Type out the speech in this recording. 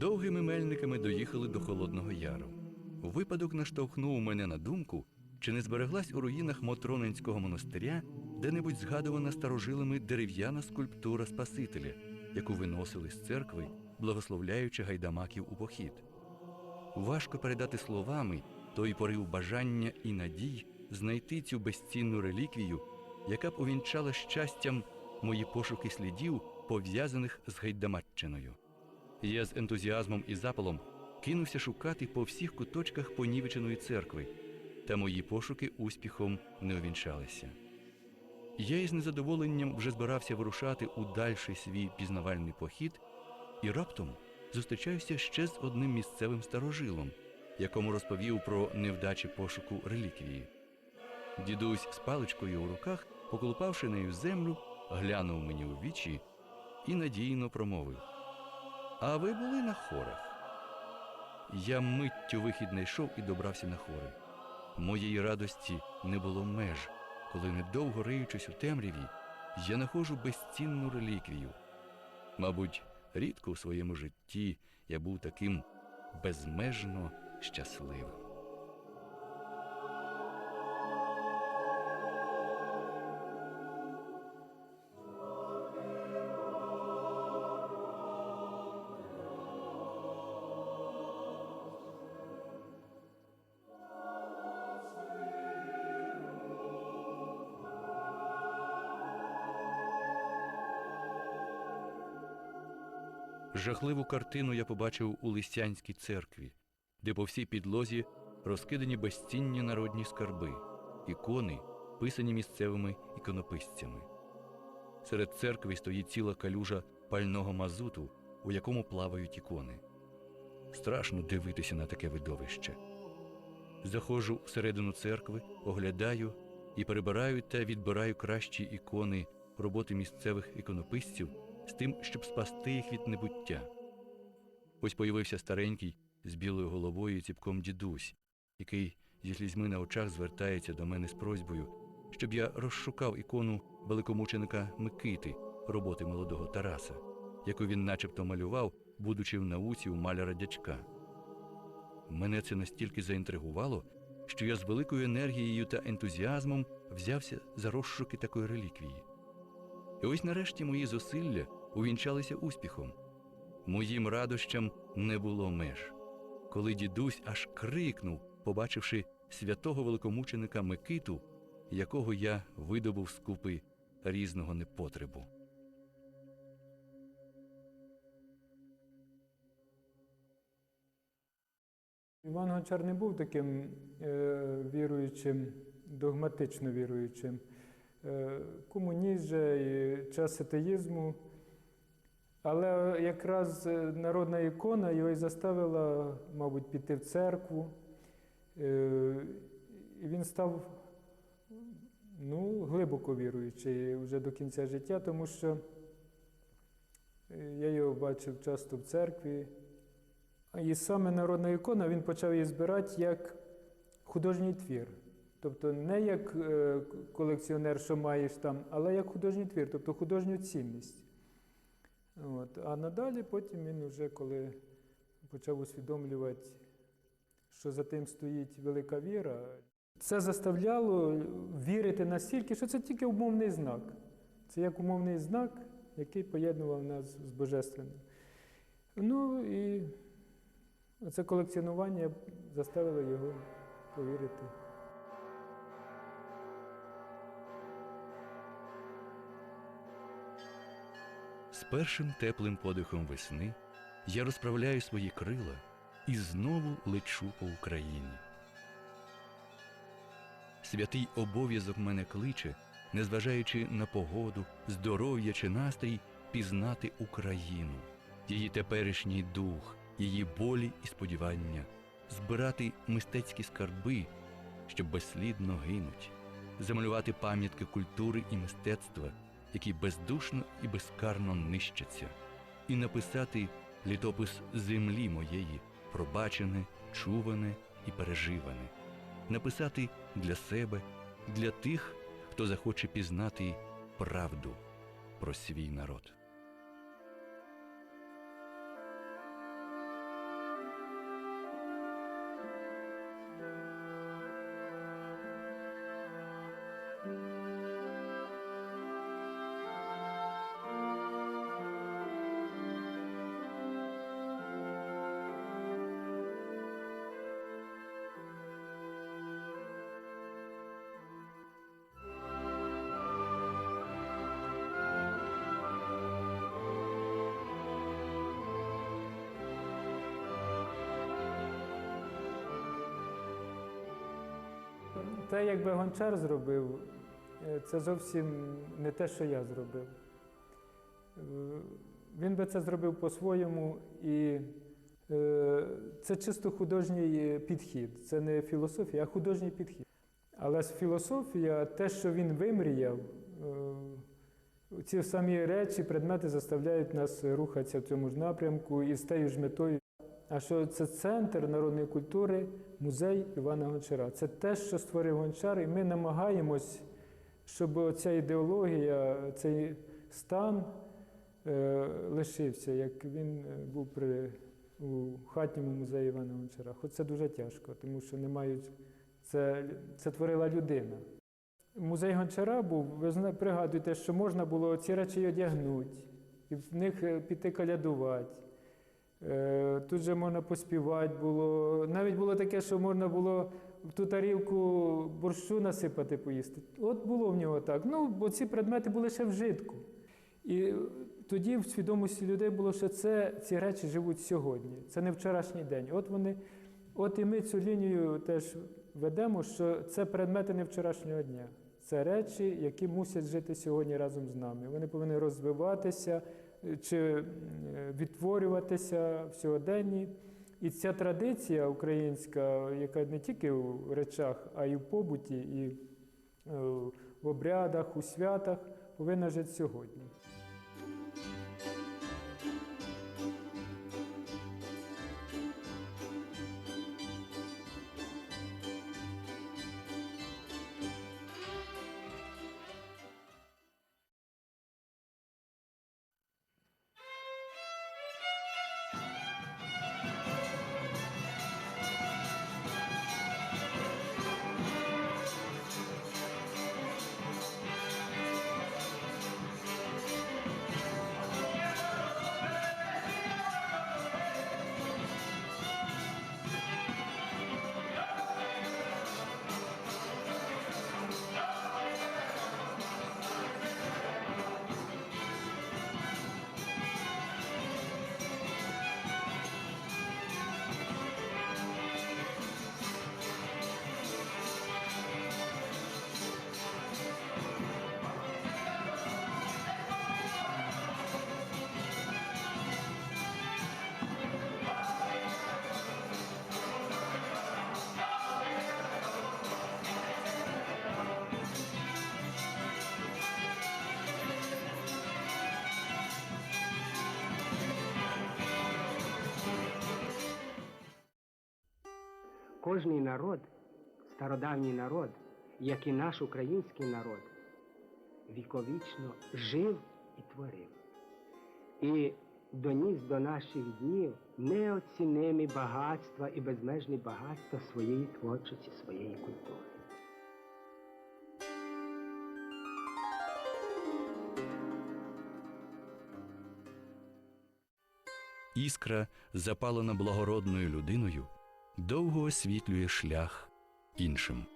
Довгими мельниками доїхали до Холодного Яру. Випадок наштовхнув мене на думку, чи не збереглась у руїнах Мотронинського монастиря де-небудь згадувана старожилами дерев'яна скульптура Спасителя, яку виносили з церкви, благословляючи гайдамаків у похід. Важко передати словами той порив бажання і надій знайти цю безцінну реліквію, яка б увінчала щастям мої пошуки слідів, пов'язаних з Гайдамаччиною. Я з ентузіазмом і запалом кинувся шукати по всіх куточках понівеченої церкви, та мої пошуки успіхом не увінчалися. Я із незадоволенням вже збирався вирушати у дальший свій пізнавальний похід, і раптом зустрічаюся ще з одним місцевим старожилом, якому розповів про невдачі пошуку реліквії. Дідусь з паличкою у руках, поколупавши нею землю, глянув мені у вічі і надійно промовив. А ви були на хорах? Я миттю вихід знайшов і добрався на хори. Моєї радості не було меж, коли, недовго риючись у темряві, я нахожу безцінну реліквію. Мабуть, рідко у своєму житті я був таким безмежно щасливим. Жахливу картину я побачив у Лисянській церкві, де по всій підлозі розкидані безцінні народні скарби, ікони, писані місцевими іконописцями. Серед церкви стоїть ціла калюжа пального мазуту, у якому плавають ікони. Страшно дивитися на таке видовище. Заходжу всередину церкви, оглядаю і перебираю та відбираю кращі ікони роботи місцевих іконописців з тим, щоб спасти їх від небуття. Ось появився старенький з білою головою і ціпком дідусь, який зі слізьми на очах звертається до мене з просьбою, щоб я розшукав ікону великомученика Микити, роботи молодого Тараса, яку він начебто малював, будучи в науці у маляра дячка. Мене це настільки заінтригувало, що я з великою енергією та ентузіазмом взявся за розшуки такої реліквії. І ось нарешті мої зусилля увінчалися успіхом. Моїм радощам не було меж. Коли дідусь аж крикнув, побачивши святого великомученика Микиту, якого я видобув з купи різного непотребу. Іван Гончар не був таким е, віруючим, догматично віруючим. Е, комуніст же і час атеїзму. Але якраз е, народна ікона його і заставила, мабуть, піти в церкву. Е, і він став ну, глибоко віруючий вже до кінця життя, тому що е, я його бачив часто в церкві. І саме народна ікона він почав її збирати як художній твір. Тобто не як колекціонер, що маєш там, але як художній твір, тобто художню цінність. От. А надалі потім він вже коли почав усвідомлювати, що за тим стоїть велика віра, це заставляло вірити настільки, що це тільки умовний знак. Це як умовний знак, який поєднував нас з Божественним. Ну і це колекціонування заставило його повірити. Першим теплим подихом весни я розправляю свої крила і знову лечу по Україні. Святий обов'язок мене кличе, незважаючи на погоду, здоров'я чи настрій, пізнати Україну, її теперішній дух, її болі і сподівання, збирати мистецькі скарби, що безслідно гинуть, замалювати пам'ятки культури і мистецтва, які бездушно і безкарно нищаться, і написати літопис землі моєї, пробачене, чуване і переживане, написати для себе, для тих, хто захоче пізнати правду про свій народ. Те, якби гончар зробив, е, це зовсім не те, що я зробив. Е, Він би це зробив по-своєму, і е, це чисто художній підхід. Це не філософія, а художній підхід. Але філософія, те, що він вимріяв, ці самі речі, предмети заставляють нас рухатися в цьому ж напрямку і з тією ж метою. А що це центр народної культури, музей Івана Гончара. Це те, що створив Гончар, і ми намагаємось, щоб ця ідеологія, цей стан е, лишився, як він е, був при у хатньому музеї Івана Гончара. Хоч це дуже тяжко, тому що не мають це, це творила людина. Музей Гончара був, ви пригадуєте, що можна було ці речі одягнути, і в них е, піти калядувати. Е, Тут же можна поспівати було. Навіть було таке, що можна було в ту тарілку борщу насипати поїсти. От було в нього так. Ну, бо ці предмети були ще в житку. І тоді в свідомості людей було, що це, ці речі живуть сьогодні. Це не вчорашній день. От вони, от і ми цю лінію теж ведемо, що це предмети не вчорашнього дня. Це речі, які мусять жити сьогодні разом з нами. Вони повинні розвиватися чи е, відтворюватися в сьогоденні. І ця традиція українська, яка не тільки в речах, а й в побуті, і е, в обрядах, у святах, повинна жити сьогодні. Кожний народ, стародавній народ, як і наш український народ, віковічно жив і творив. І доніс до наших днів неоцінимі багатства і безмежні багатства своєї творчості, своєї культури. Іскра, запалена благородною людиною, довго освітлює шлях іншим.